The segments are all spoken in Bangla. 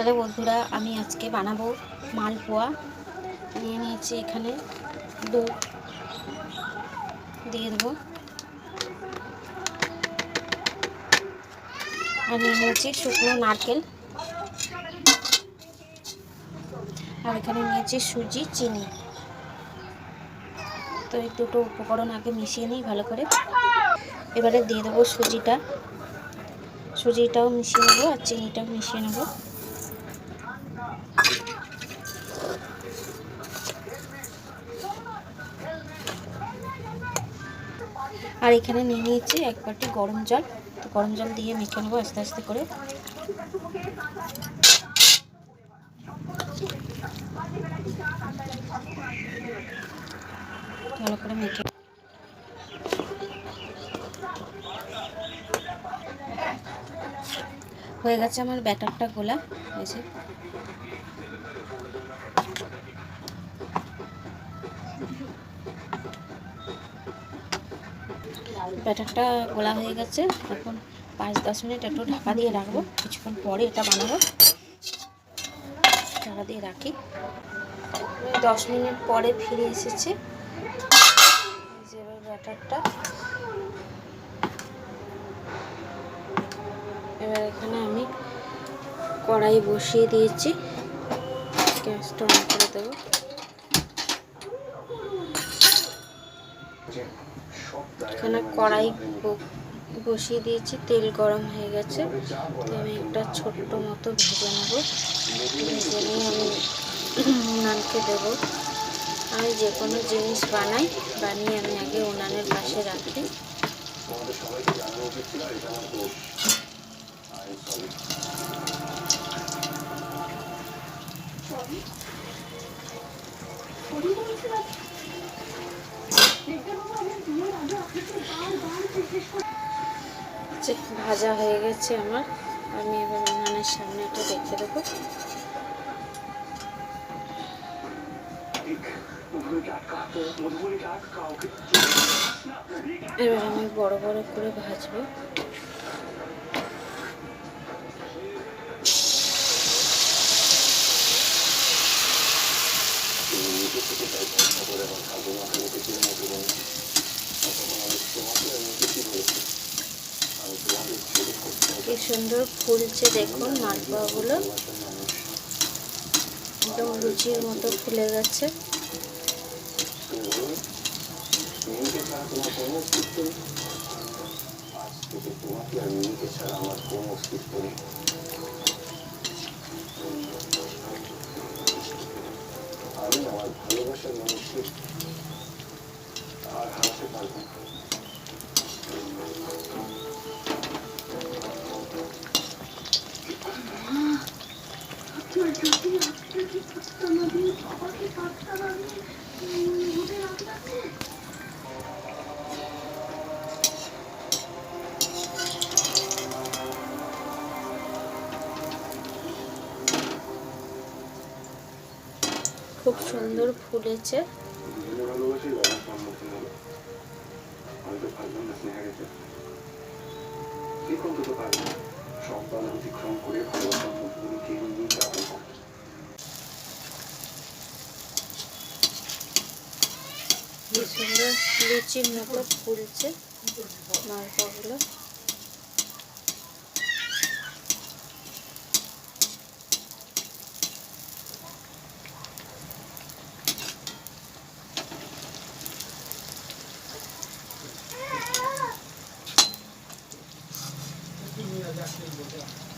হ্যালো বন্ধুরা, আমি আজকে বানাবো মালপোয়া। নিয়ে নিয়েছি এখানে দুধ দিয়ে দেবো। আর নিয়ে নিয়েছি শুকনো নারকেল। আর এখানে নিয়েছি সুজি, চিনি। তো এই দুটো উপকরণ আগে মিশিয়ে নিই ভালো করে। এবারে দিয়ে দেবো সুজিটা। সুজিটাও মিশিয়ে নেব আর চিনিটাও মিশিয়ে নেব। আর এখানে নিয়ে নিয়েছি এক বাটি গরম জল। তো গরম জল দিয়ে মেখে নেব আস্তে আস্তে করে। ভালো করে মেখে হয়ে গেছে আমার ব্যাটারটা গোলা হয়েছে ব্যাটারটা গোলা হয়ে গেছে। এখন পাঁচ দশ মিনিট একটু ঢাকা দিয়ে রাখব। কিছুক্ষণ পরে এটা বানাবো। ঢাকা দিয়ে রাখি। দশ মিনিট পরে ফিরে এসেছে। এবার ব্যাটারটা। এবার এখানে আমি কড়াই বসিয়ে দিয়েছি। গ্যাসটা অন করে দেবো। এখানে কড়াই বসিয়ে দিয়েছি, তেল গরম হয়ে গেছে। তো আমি একটা ছোট্ট মতো ভেজে নেব। ভেজে নিয়ে আমি উনানকে দেবো। আমি যে কোনো জিনিস বানাই, বানিয়ে আমি আগে উনানের পাশে রাখি। যে ভাজা হয়ে গেছে আমার। আমি এবার উনানের সামনে একটা রেখে দেবো। এবার আমি বড় বড় করে ভাজবো। সুন্দর ফুলছে দেখুন মালপোয়াগুলো একদম লুচির মতো ফুলে গেছে। আর পারব খুব সুন্দর ফুলেছে। দুজনে লিচির মতো ফুলছে মালপাগুলো Gracias.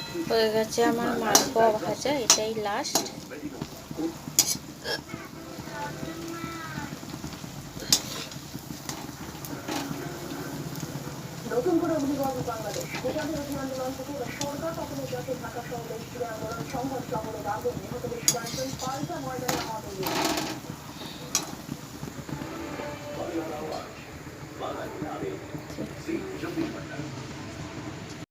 হয়ে গেছে আমার মালপোয়া ভাজা, এটাই লাস্ট নতুন করে বাংলাদেশ। সরকার তখনই ঢাকা জুড়ে আন্দোলন, সংঘর্ষ আগুন পাল্টা